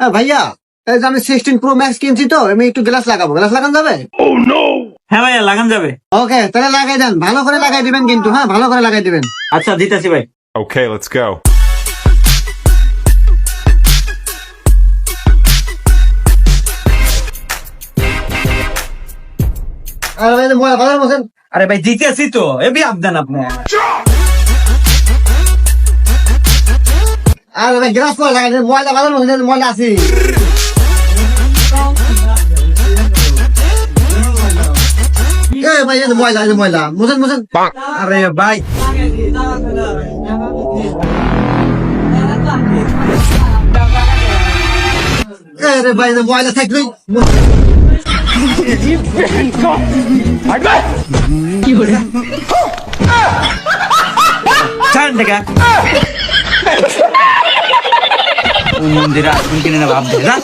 হ্যাঁ ভাইয়া এই যে আমি সিক্সটিন প্রো ম্যাক্স কিনছি তো আমি একটু গ্লাস লাগাবো। গ্লাস লাগান যাবে? হ্যাঁ ভাইয়া লাগান যাবে। ওকে তাহলে লাগাই দেন। ভালো করে লাগাই দিবেন কিন্তু হ্যাঁ ভালো করে লাগাই দিবেন। আচ্ছা দিতেছি ভাই। Okay, let's go. আর ভাই ভালো আরে ভাই দিতেছি তো। এবি আবদান আপনি আর ভাই গ্লাস করে লাগাই মোবাইলটা ভালো বসেন মোবাইল আছি এ ভাই ময়লা ময়লা। মুছেন মুছেন। আরে ভাই। এ রে ভাই ময়লা থাকলেই দেখা। Kung hindi na, kung hindi na.